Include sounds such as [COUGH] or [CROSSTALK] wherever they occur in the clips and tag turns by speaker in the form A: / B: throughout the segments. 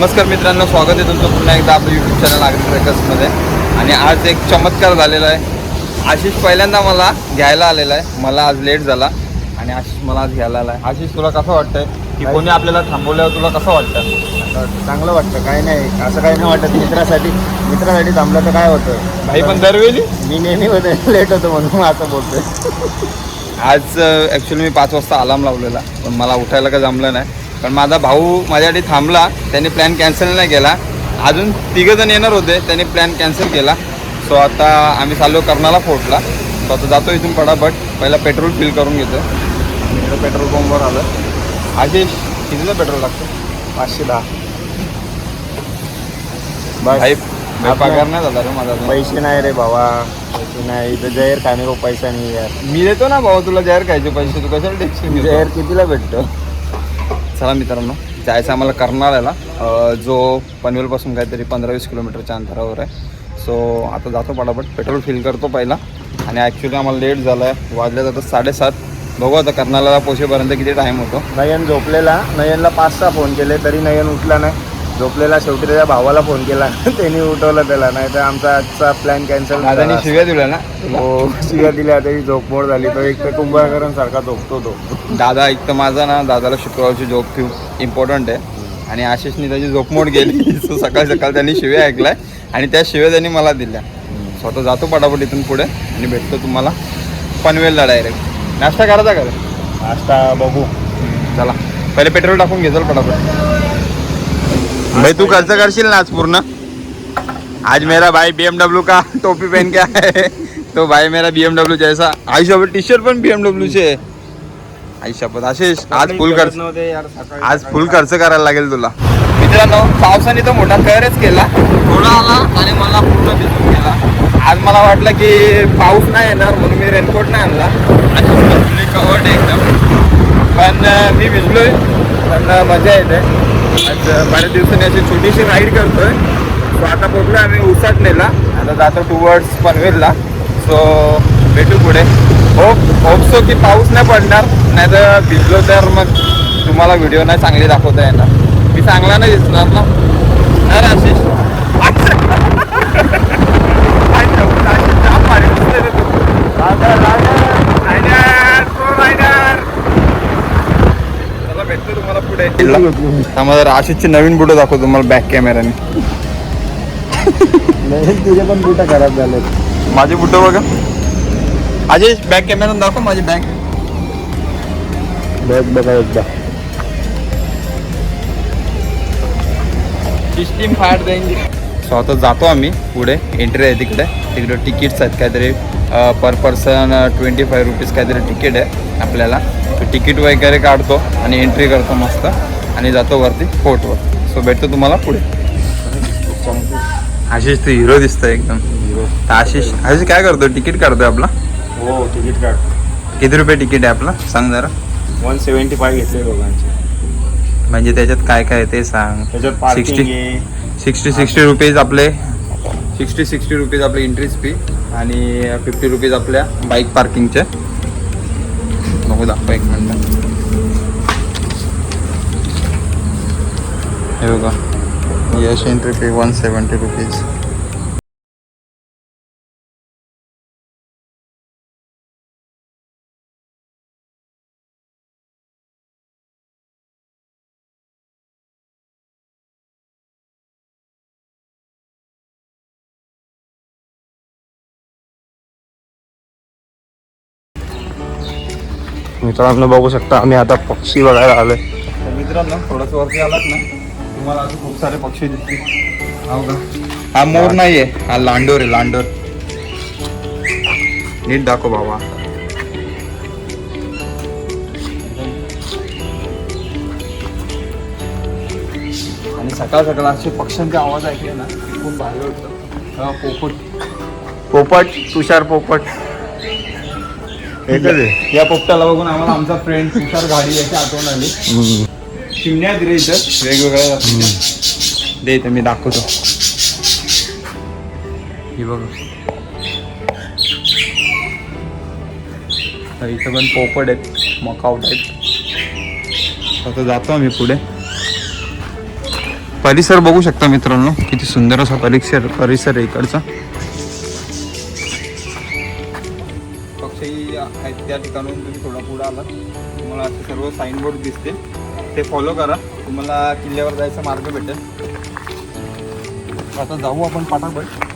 A: नमस्कार मित्रांनो स्वागत आहे तुमचं पुन्हा एकदा आपलं यूट्यूब चॅनल आग्री ट्रेकर्समध्ये आणि आज एक चमत्कार झालेला आहे. आशिष पहिल्यांदा मला घ्यायला आलेला आहे. मला आज लेट झाला. आणि आशिष मला आज घ्यायला आला आहे आशिष तुला कसं वाटतंय? की कोणी आपल्याला थांबवल्यावर तुला कसं वाटतं?
B: चांगलं वाटतं. काय नाही. असं काही नाही वाटत. मित्रासाठी मित्रासाठी थांबलं तर काय होतं?
A: भाई पण दरवेळी?
B: मी नेहमी होते. लेट होतो म्हणून असं बोलतोय.
A: आज ॲक्च्युली मी पाच वाजता अलार्म लावलेला. पण मला उठायला काय जमलं नाही. पण माझा भाऊ माझ्यासाठी थांबला त्याने प्लॅन कॅन्सल नाही केला. अजून तिघं जण येणार होते त्यांनी प्लॅन कॅन्सल केला. सो आता आम्ही चाललो कर्नाला फोर्टला सो आता जातो इथून पटापट. पहिला पेट्रोल फिल करून घेतो. इकडं पेट्रोल पंपवर आलं. आशिष कितीला पेट्रोल लागतं?
B: पाचशे दहा.
A: भाई पगार नाही झाला रे माझा.
B: पैसे नाही रे भावा. पैसे नाही. इथं जहेर खाणे पैसा नाही यार.
A: मी देतो ना भाऊ तुला जाहीर खायचे पैसे. तू कशाला टेन्शन
B: जहेर कितीला भेटतो?
A: चला मित्रांनो जायचं आम्हाला कर्नाळ्याला. जो पनवेलपासून काहीतरी पंधरा वीस किलोमीटरच्या अंतरावर आहे. सो आता जातो पटापट. पेट्रोल फिल करतो पहिला. आणि ॲक्च्युली आम्हाला लेट झालं आहे वाजल्या जातात साडेसात. बघू आता कर्नाळ्याला पोचेपर्यंत किती टाईम होतो.
B: नयन झोपलेला. नयनला पाच सहा फोन केले तरी नयन उठला नाही. झोपलेला शेवटी त्याच्या भावाला फोन केला. [LAUGHS] त्यांनी उठवलं त्याला नाही तर आमचा आजचा प्लॅन कॅन्सल
A: दादानी शिव्या दिल्या ना?
B: हो शिव्या दिल्या त्याची झोपमोड झाली. तो एक तर कुंभकरण झोपतो तो.
A: दादा एक तर माझा ना दादाला शुक्रवारची झोप खूप इम्पॉर्टंट आहे. आणि आशिषनी त्याची झोपमोड गेली सो [LAUGHS] सकाळ सकाळ त्यांनी शिव्या ऐकलाय. आणि त्या शिव्या त्यांनी मला दिल्या. स्वतः जातो पटापट इथून पुढे आणि भेटतो तुम्हाला पनवेलला डायरेक्ट नाश्ता करायचा का?
B: नाश्ता बघू.
A: चला. पहिले पेट्रोल टाकून घे चल पटापट. भाई तू खर्च करशील ना आज पूर्ण? आज मेरा भाई BMW का टोपी पहन के आया है। तो भाई मेरा BMW जैसा। आई शपथ टी शर्ट पण BMW चे आहे. आई शपथ आशिष आज फुल खर्च आज फुल खर्च करायला लागेल तुला. मित्रांनो पावसाने तर मोठा कहरच केला. थोडा आला आणि मला पूर्ण भिजून गेला. आज मला वाटलं की पाऊस नाही येणार म्हणून मी रेनकोट नाही आणला. आणि कवर्ड एकदम. पण मी भिजलोय. पण मजा येते. आज बऱ्याच दिवसांनी अशी छोटीशी राईड करतोय. सो आता पोहोचलो आम्ही उसाटणेला. आता जातो टुवर्ड्स पनवेलला. सो भेटू पुढे. होप होप सो की पाऊस नाही पडणार नाही तर भिजलो तर मग तुम्हाला व्हिडिओ नाही चांगले दाखवता येणार. मी चांगला नाही दिसणार ना? आशिष? भेटतो तुम्हाला पुढे. त्यामध्ये आशिषची नवीन बुडो दाखवतो तुम्हाला बॅक कॅमेराने
B: तुझे पण बुटा खराब झाले
A: माझी बुटं बघा. आशिष बॅक कॅमेरा दाखव माझी बॅक
B: बघ बघा एकदा.
A: सिस्टीम फायर देंगे सो आता जातो आम्ही पुढे एंट्री आहे तिकडे. तिकडे तिकीट्स आहेत काहीतरी per person twenty five rupees काहीतरी तिकीट आहे आपल्याला. तिकीट वगैरे काढतो आणि एंट्री करतो मस्त. आणि जातो वरती फोर्टवर सो भेटतो तुम्हाला पुढे. आशिष तू हिरो दिसतोय एकदम. आशिष आशिष काय करतो तिकीट काढतोय आपला?
B: हो तिकीट काढ
A: किती रुपये तिकीट आहे आपला? सांग जरा.
B: वन सेव्हन्टी फाय घेतले दोघांचे.
A: म्हणजे त्याच्यात काय काय आहे ते सांग.
B: त्याच्यात
A: सिक्स्टी सिक्स्टी सिक्स्टी रुपीज आपले. सिक्स्टी सिक्स्टी रुपीज आपले एंट्रीज फी आणि फिफ्टी रुपीज आपल्या बाईक पार्किंगचे बघू दाखवा एक मिनटं. हे बघा. Yash entry fee one seventy rupees
B: मित्रांनो बघू शकता आम्ही आता पक्षी बघायला आलोय.
A: तर मित्रांनो थोडंसं वरती आलात ना? तुम्हाला खूप सारे पक्षी दिसतील. हो का? हा मोर नाहीये हा लांडोर आहे लांडोर. नीट दाखव बाबा आणि सकाळ सकाळ असे पक्ष्यांचे आवाज ऐकले ना खूप भारी वाटतं. हा, पोपट.
B: पोपट तुषार पोपट. एकच आहे
A: या पोपटाला बघून आम्हाला आमचा फ्रेंड तुषार गाडी याची आठवण आली. चिमण्या दिले इथं वेगवेगळ्या जातीच्या. दे इथं मी दाखवतो. ही बघ. तर इथं पण पोपट आहेत मकाव टाईप आता जातो आम्ही पुढे. परिसर बघू शकता मित्रांनो किती सुंदर असा परिसर परिसर आहे इकडचा. पक्षी आहेत त्या ठिकाणून तुम्ही थोडा पुढे आलात. तुम्हाला असे सर्व साईनबोर्ड दिसते ते फॉलो करा. तुम्हाला किल्ल्यावर जायचा मार्ग भेटेल. आता जाऊ आपण पटापट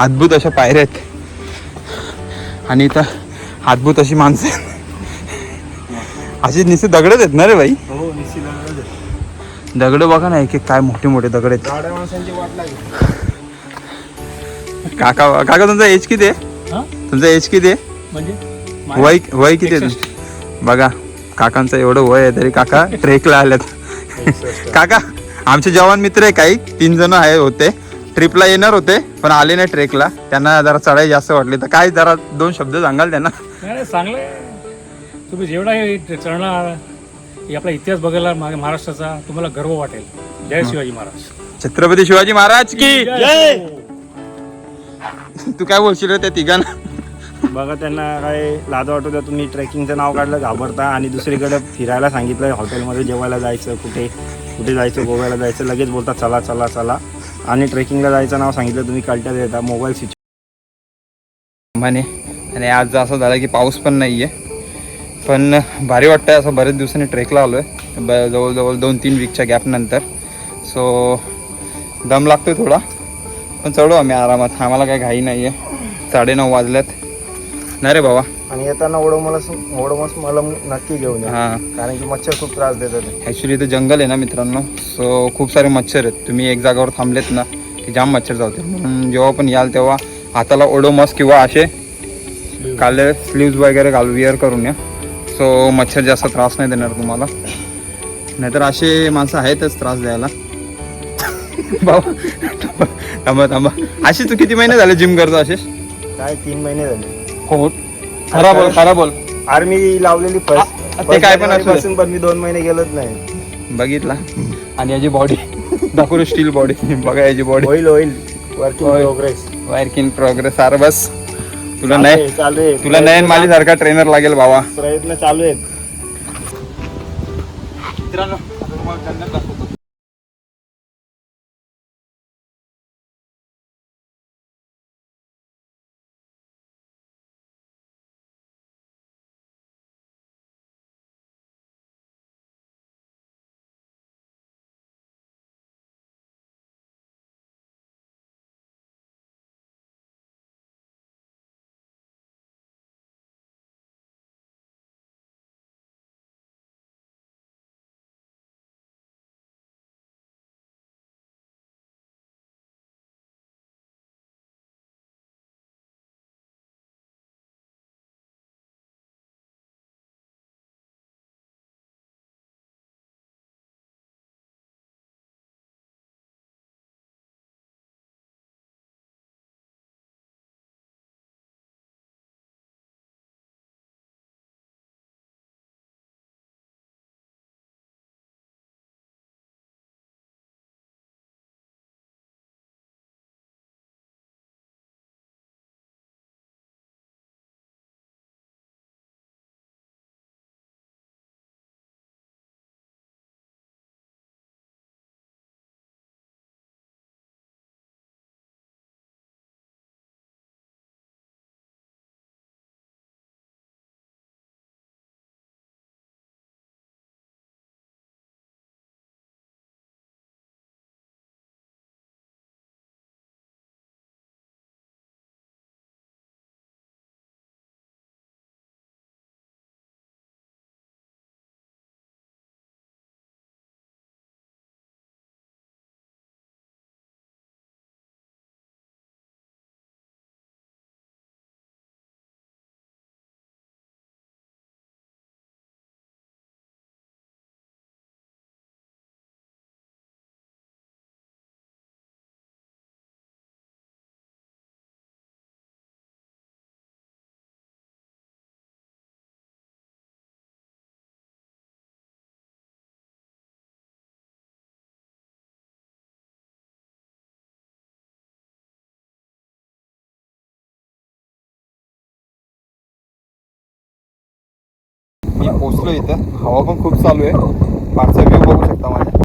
A: अद्भुत अशा पायऱ्या आहेत. आणि इथं अद्भुत अशी माणसं आहेत. अशी निश्चित दगडच आहेत ना रे भाई
B: हो
A: दगड बघा ना एक एक काय मोठे मोठे दगड आहेत. काका काका तुमचा एज किती आहे?
C: हा?
A: तुमचा एज किती आहे?
C: म्हणजे?
A: वय वय किती आहे? बघा काकांचं एवढं वय आहे तरी काका ट्रेकला आल्यात काका आमचे जवान मित्र आहे काही तीन जण आहे होते. ट्रिपला येणार होते पण आले नाही ट्रेकला. त्यांना जरा चढाई जास्त वाटली. तर काय जरा दोन शब्द सांगाल त्यांना?
C: नाही चांगलं आहे. तुम्ही जेवढा हे चढणार हे आपला इतिहास बघायला महाराष्ट्राचा तुम्हाला गर्व वाटेल. जय शिवाजी महाराज.
A: छत्रपती शिवाजी महाराज की
C: जय
A: तू काय बोलशील रे त्या तिघांना?
B: बघा त्यांना काय लाज वाटू द्या तुम्ही ट्रेकिंगचं नाव काढलं घाबरता. आणि दुसरीकडे फिरायला सांगितलं हॉटेलमध्ये जेवायला जायचं कुठे कुठे जायचं गोव्याला जायचं लगेच बोलता चला चला चला. आणि ट्रेकिंगला जायचं नाव सांगितलं तुम्ही कळट्यात येता मोबाईल स्विच
A: म्हणे आणि आज असं झालं की पाऊस पण नाही आहे पण भारी वाटतंय असं बरेच दिवसांनी ट्रेकला आलो आहे ब जवळजवळ दोन तीन वीकच्या गॅपनंतर सो दम लागतोय थोडा. पण चढू आम्ही आरामात. आम्हाला काही घाई नाही आहे साडेनऊ वाजल्यात. नाही रे बाबा.
B: आणि येताना ओडोमलस ओडोमस मला नक्की घेऊन या.
A: हां.
B: कारण की मच्छर खूप त्रास देतात ते.
A: ॲक्च्युली इथं जंगल आहे ना मित्रांनो. सो खूप सारे मच्छर आहेत. तुम्ही एक जागावर थांबलेत ना की जाम मच्छर जावते म्हणून जेव्हा पण याल तेव्हा हाताला ओडोमस किंवा असे काले स्लीव्ज वगैरे घाल विअर करून या. सो मच्छर जास्त त्रास नाही देणार तुम्हाला. नाहीतर असे माणसं आहेतच त्रास द्यायला. [LAUGHS] बाबा थांबा थांबा. असे तू किती महिने झाले जिम करतो असे
B: काय तीन महिने झाले.
A: हो. खरा बोल खरा बोल.
B: आर्मी लावलेली
A: आ, ते काय पण असू दे.
B: पासून पण मी दोन महिने गेलोच नाही.
A: बघितला. आणि याची बॉडी दाखवलं स्टील बॉडी बघा याची बॉडी
B: होईल होईल. वर्किंग
A: होय.
B: प्रोग्रेस
A: वर्क इन प्रोग्रेस अरे बस तुला नाही
B: चालू आहे.
A: तुला नयन माली सारखा ट्रेनर लागेल बाबा.
B: प्रयत्न चालू आहेत.
A: मित्रांनो मी पोचलो इथं. हवा पण खूप चालू आहे. पाठचा व्ह्यू बघू शकता माझ्या.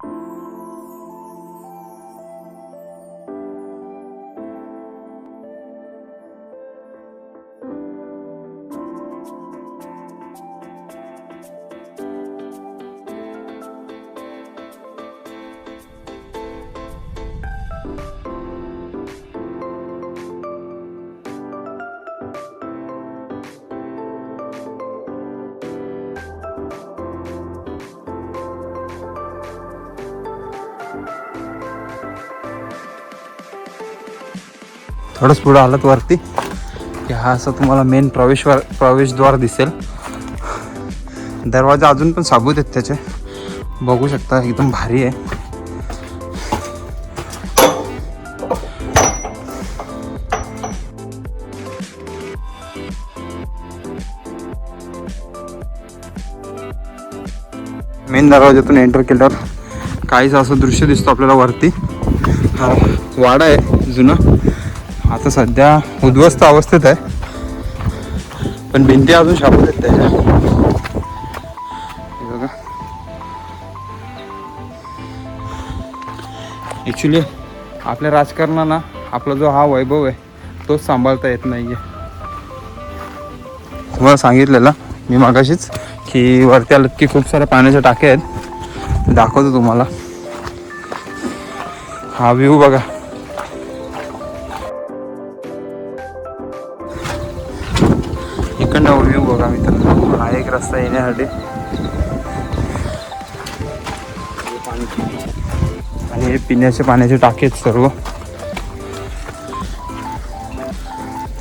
A: थोडंच पुढं आलात वरती. की हा असं तुम्हाला मेन प्रवेश प्रवेशद्वार दिसेल. दरवाजा अजून पण साबूत आहेत त्याचे. बघू शकता एकदम भारी आहे. मेन दरवाजातून एंटर केल्यावर काहीच असं दृश्य दिसतो आपल्याला वरती. हा वाडा आहे जुना. आता सध्या उद्ध्वस्त अवस्थेत आहे. पण भिंती अजून शाबूत आहेत त्याच्या. बघा. ॲक्च्युली आपल्या राजकारणाला आपला जो हा वैभव आहे तोच सांभाळता येत नाही आहे तुम्हाला सांगितलेला मी मागाशीच की वरती आलं की खूप साऱ्या पाण्याच्या टाक्या आहेत. दाखवतो तुम्हाला. हा व्ह्यू बघा. एक आणि हे पिण्याचे पाण्याचे टाके आहेत सर्व.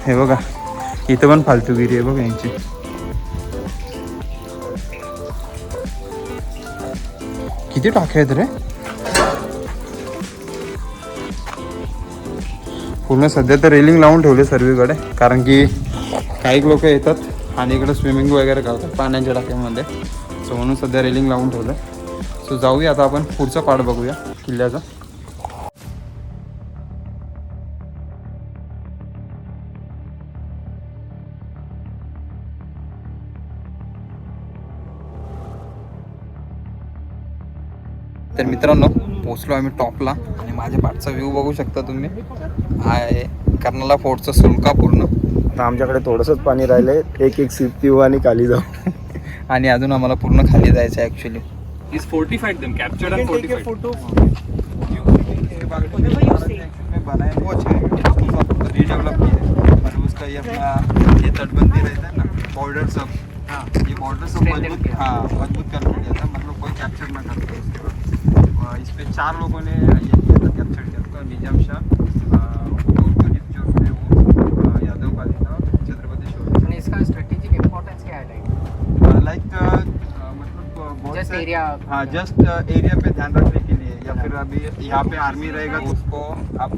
A: हे बघा इथं पण फालतूगिरी आहे बघा यांची. किती टाके आहेत रे? पूर्ण सध्या तर रेलिंग लावून ठेवले सर्वीकडे कारण की काही लोक येतात. आणि इकडे स्विमिंग वगैरे करतात पाण्याच्या टाक्यामध्ये. सो म्हणून सध्या रेलिंग लावून ठेवलं सो जाऊया आता आपण पुढचा पार्ट बघूया किल्ल्याचा. तर मित्रांनो पोचलो आम्ही टॉपला आणि माझ्या पाठचा व्ह्यू बघू शकता तुम्ही. आहे कर्नाला फोर्टचा सुलका पूर्ण.
B: आता आमच्याकडे थोडंसंच पाणी राहिलंय. एक एक सीट पिऊ आणि खाली जाऊ. [LAUGHS]
A: आणि अजून आम्हाला पूर्ण खाली जायचं आहे actually
D: He's fortified them, captured and fortified.
A: Redevelop KIA और उसका ये अपना ये तटबंदी रहता है ना बॉर्डर सब ये बॉर्डर सब मजबूत हाँ मजबूत कर दिया था मतलब कोई कैप्चर ना कर पाए उसके बाद। और इस पे चार लोगों ने ये किया था कैप्चर किया था निजाम शाह।
E: लाइक
A: लाइक मतलब बहुत
E: जस्ट एरिया
A: हाँ जस्ट एरिया पे ध्यान रखने के लिए। या फिर अभी यहाँ पे आर्मी रहेगा तो उसको आप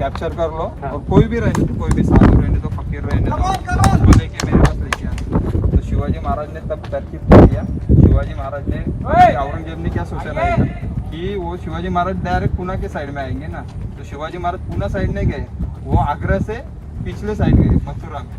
A: कैप्चर कर लो। और कोई भी रहने कोई भी साधु रहने दो फकीर रहने दो उसको लेके मेरे पास लेके आना। तो शिवाजी महाराज ने तब तरकीब किया शिवाजी महाराज ने औरंगज़ेब ने क्या सोचा रहेगा कि वो शिवाजी महाराज डायरेक्ट पुणे के साइड में आएँगे ना। तो शिवाजी महाराज पुणे साइड नहीं गए वो आगरा से पिछले साइड गए मथुरा में।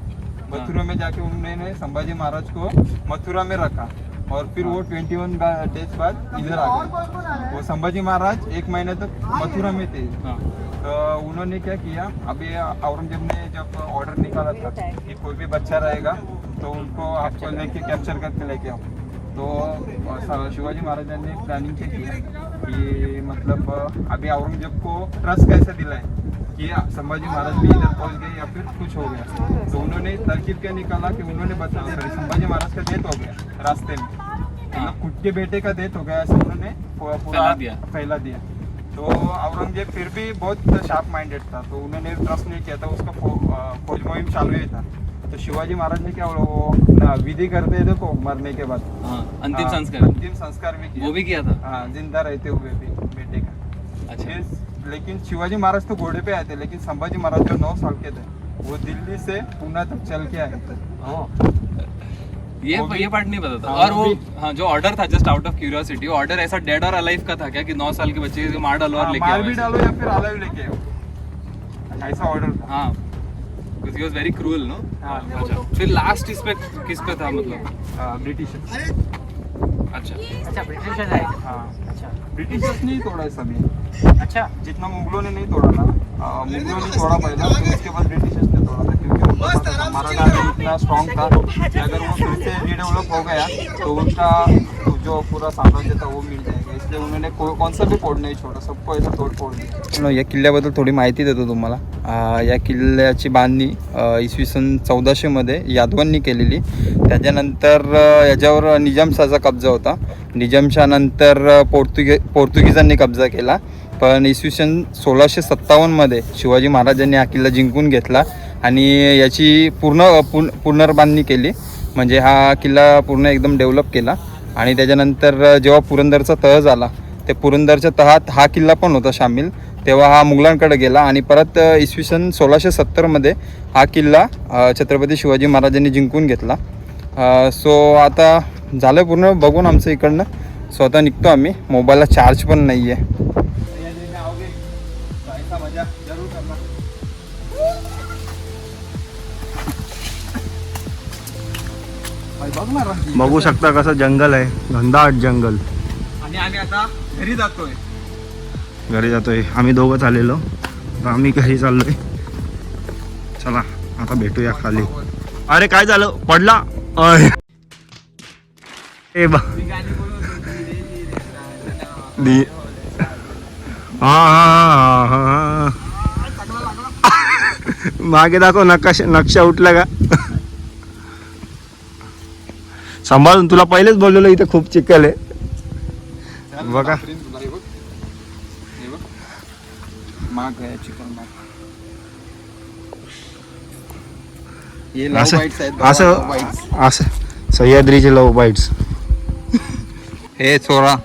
A: मथुरा में जाके उन्होंने संभाजी महाराज को मथुरा में रखा और फिर वो 21 डेज़ बाद इधर आ गए। वो संभाजी महाराज एक महीने तक मथुरा में थे।
D: हाँ.
A: तो उन्होंने क्या किया अभी औरंगज़ेब ने जब ऑर्डर निकाला था कि कोई भी बच्चा रहेगा तो उनको आपको लेके कैप्चर करके लेके आओ। तो शिवाजी महाराज ने प्लानिंग की कि मतलब अभी औरंगज़ेब को ट्रस्ट कैसे दिलाए? कि संभाजी महाराज भी इधर पहुँच गए या फिर कुछ हो गया। तो उन्होंने तरकीब क्या निकाला कि उन्होंने बता सॉरी संभाजी महाराज का डेथ हो गया रास्ते में। मतलब खुद के बेटे का डेथ हो गया ऐसा उन्होंने पूरा
D: फैला दिया।
A: फैला दिया। तो औरंगज़ेब फिर भी बहुत शार्प माइंडेड था। तो उन्होंने ट्रस्ट नहीं किया था उसका फौज मुहिम चालू ही था। तो शिवाजी महाराज ने क्या वो अपना विधि करते थे देखो मरने के बाद।
D: हाँ, अंतिम
A: हाँ,
D: संस्कार।
A: अंतिम संस्कार भी किया।
D: वो भी किया था?
A: हाँ ज़िंदा रहते हुए भी बेटे का।
D: अच्छा।
A: लेकिन शिवाजी महाराज तो घोड़े पे आए थे लेकिन संभाजी महाराज जो नौ साल के थे वो दिल्ली से पुणे तक चल के आए थे।
D: ये ये पार्ट नहीं पता था
A: हाँ,
D: और
A: वो
D: हाँ जो ऑर्डर था just out of curiosity order ऐसा डेड और अलाइव का था क्या कि नौ साल के बच्चे को मार डालो और
A: हाँ,
D: लेके
A: मार
D: आओ
A: भी डालो या फिर अलग लेके आओ। ऐसा ऑर्डर था।
D: हाँ। Because he was very cruel no
E: हाँ,
D: अच्छा। फिर लास्ट इस पे किस पे था मतलब?
A: ब्रिटिश।
D: अच्छा.
E: अच्छा ब्रिटिश है
A: हाँ.
E: अच्छा.
A: ब्रिटिशर्स ने ही तोड़ा है सभी
E: अच्छा.
A: जितना मुगलों ने नहीं तोड़ा ना अ, मुगलों ने तोड़ा पहला फिर उसके बाद ब्रिटिशर्स ने तोड़ा था क्योंकि उनको आर्मी इतना स्ट्रांग था कि अगर वो फिर से रिडेवलप हो गया. तो उनका जो पूरा साम्राज्य था वो मिल जाएगा इसलिए उन्होंने को, कौन सा भी नहीं छोड़ा सबको ऐसा तोड़ फोड़ दिया या किल्ल्याबद्दल थोडी माहिती देतो तुम्हाला. या किल्ल्याची बांधणी इसवी सन चौदाशेमध्ये यादवांनी केलेली. त्याच्यानंतर याच्यावर निजामशाचा कब्जा होता. निजामशानंतर पोर्तुगे पोर्तुगीजांनी कब्जा केला. पण इसवी सन सोळाशे सत्तावन्नमध्ये शिवाजी महाराजांनी हा किल्ला जिंकून घेतला आणि याची पूर्ण पुन पुनर्बांधणी केली. म्हणजे हा किल्ला पूर्ण एकदम डेव्हलप केला. आणि त्याच्यानंतर जेव्हा पुरंदरचा तह झाला ते पुरंदरच्या तहात हा किल्ला पण होता सामील तेव्हा हा मुघलांकडे गेला आणि परत इसवी सन सोळाशे सत्तरमध्ये हा किल्ला छत्रपती शिवाजी महाराजांनी जिंकून घेतला. सो आता झालं पूर्ण बघून आमचं इकडनं स्वतः निघतो आम्ही. मोबाईलला चार्ज पण नाही आहे
B: बघू शकता कसं जंगल आहे. घनदाट जंगल.
A: आणि आम्ही आता घरी जातोय.
B: घरी जातोय. आम्ही दोघंच आलेलो तर आम्ही घरी चाललोय. चला आता भेटूया खाली. अरे काय झालं? पडला. ए बा. हा हा हा हा. मागे दाखव नकाशा नक्षा उठला का? सांभाळून तुला पहिलेच बोललेलो इथे खूप चिखल आहे. बघा.
A: माग
B: असं. असं सह्याद्रीचे लव बाईट्स
A: हे चोरा.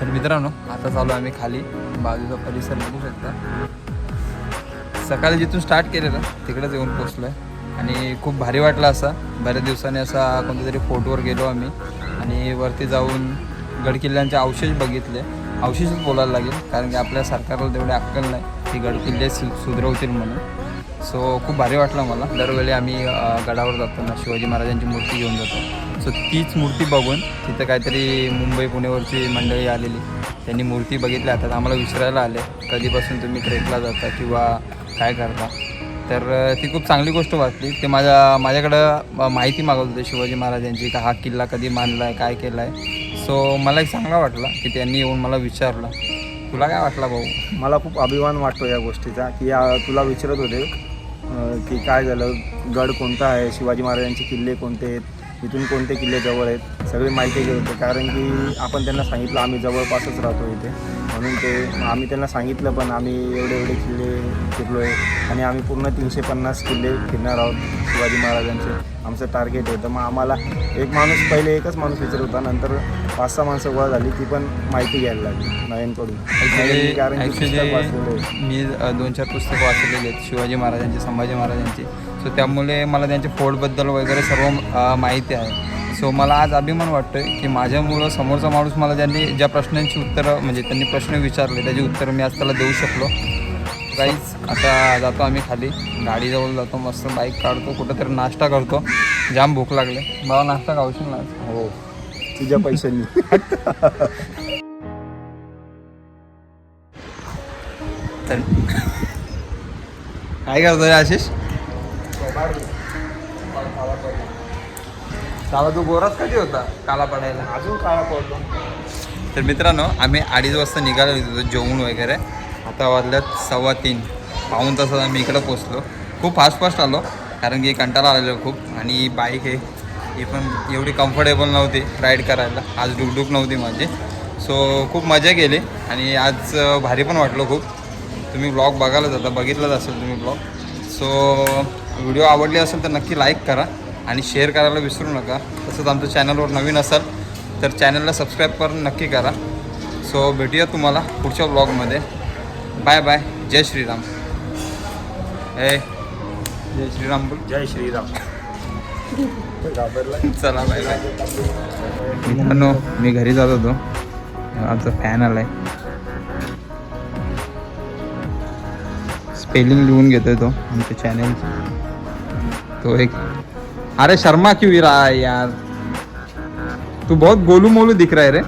A: तर मित्रांनो आता चालू आम्ही खाली. बाजूचा परिसर बघू शकता. सकाळी जिथून स्टार्ट केलेलं तिकडेच येऊन पोचलो आहे आणि खूप भारी वाटला असा. बऱ्याच दिवसाने असा कोणत्या तरी फोर्टवर गेलो आम्ही. आणि वरती जाऊन गडकिल्ल्यांचे अवशेष बघितले. अवशेषच बोलायला लागेल कारण की आपल्या सरकारला तेवढी अक्कल नाही की गडकिल्ले सु सुधरवतील म्हणून. सो खूप भारी वाटलं मला. दरवेळी आम्ही गडावर जातो ना शिवाजी महाराजांची मूर्ती घेऊन जातो. सो तीच मूर्ती बघून तिथं काहीतरी मुंबई पुणेवरची मंडळी आलेली. त्यांनी मूर्ती बघितल्या. आता आम्हाला विसरायला आले. कधीपासून तुम्ही ट्रेकला जाता किंवा काय करता? तर ती खूप चांगली गोष्ट वाटली. ते माझ्या माझ्याकडं माहिती मागवत होते शिवाजी महाराजांची का हा किल्ला कधी मानला आहे काय केला आहे सो मला एक चांगला वाटला की त्यांनी येऊन मला विचारलं. तुला काय वाटला भाऊ?
B: मला खूप अभिमान वाटतो या गोष्टीचा की या तुला विचारत होते की काय झालं? गड कोणता आहे? शिवाजी महाराजांचे किल्ले कोणते आहेत? इथून कोणते किल्ले जवळ आहेत? सगळी माहिती घेत होते कारण की आपण त्यांना सांगितलं आम्ही जवळपासच राहतो इथे. म्हणून ते आम्ही त्यांना सांगितलं पण आम्ही एवढे एवढे किल्ले फिरलो आहे आणि आम्ही पूर्ण तीनशे पन्नास किल्ले फिरणार आहोत शिवाजी महाराजांचे. आमचं टार्गेट होतं. मग आम्हाला एक माणूस पहिले एकच माणूस विचारत होता. नंतर पाच सहा माणसं गोळा झाली ती पण माहिती घ्यायला लागली कारण आहे.
A: मी दोन चार पुस्तकं वाचलेली आहेत शिवाजी महाराजांची संभाजी महाराजांची. सो त्यामुळे मला त्यांच्या फोर्टबद्दल वगैरे सर्व माहिती आहे. सो मला आज अभिमान वाटतोय की माझ्यामुळं समोरचा माणूस मला ज्यांनी ज्या प्रश्नांची उत्तरं म्हणजे त्यांनी प्रश्न विचारले त्याची उत्तरं मी आज त्याला देऊ शकलो. काहीच आता जातो आम्ही खाली. गाडीजवळ जातो मस्त बाईक काढतो कुठंतरी नाश्ता करतो. जाम भूक लागले. बाबा नाश्ता खाऊशील ना आज?
B: हो. तुझ्या पैशांनी.
A: तर काय करतोय आशिष? काला तू गोराच कधी होता? काला पडायला.
B: अजून काळा पडतो.
A: तर मित्रांनो आम्ही अडीच वाजता निघालो होतो जेवण वगैरे. आता वाजल्यात सव्वा तीन. पाऊन तासात आम्ही इकडं पोचलो खूप फास्ट फास्ट आलो कारण की कंटाळा आलेलो खूप. आणि बाईक आहे ही पण एवढी कम्फर्टेबल नव्हती राईड करायला. आज डुकडुक नव्हती माझी. सो खूप मजा केली. आणि आज भारी पण वाटलं खूप. तुम्ही ब्लॉग बघायला जाता बघितलंच असेल तुम्ही ब्लॉग सो व्हिडिओ आवडली असेल तर नक्की लाईक करा. आणि शेअर करायला विसरू नका. तसंच आमचं चॅनलवर नवीन असाल तर चॅनलला सबस्क्राईब करून नक्की करा. सो भेटूया तुम्हाला पुढच्या ब्लॉगमध्ये बाय बाय जय श्रीराम. ए जय श्रीराम बोल.
B: जय श्रीराम.
A: चला बाय बाय मित्रांनो मी घरी जात होतो. आमचा फॅन आलाय. स्पेलिंग लिहून घेतोय तो आमच्या चॅनेल तो एक अरे शर्मा क्यों ही रहा है यार? तू बहुत गोलू मोलू दिख रहा है रे।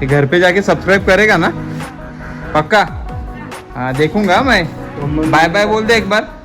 A: ये घर पे जाके सब्सक्राइब करेगा ना? पक्का? हाँ देखूँगा मैं। बाय बाय बोल दे एक बार।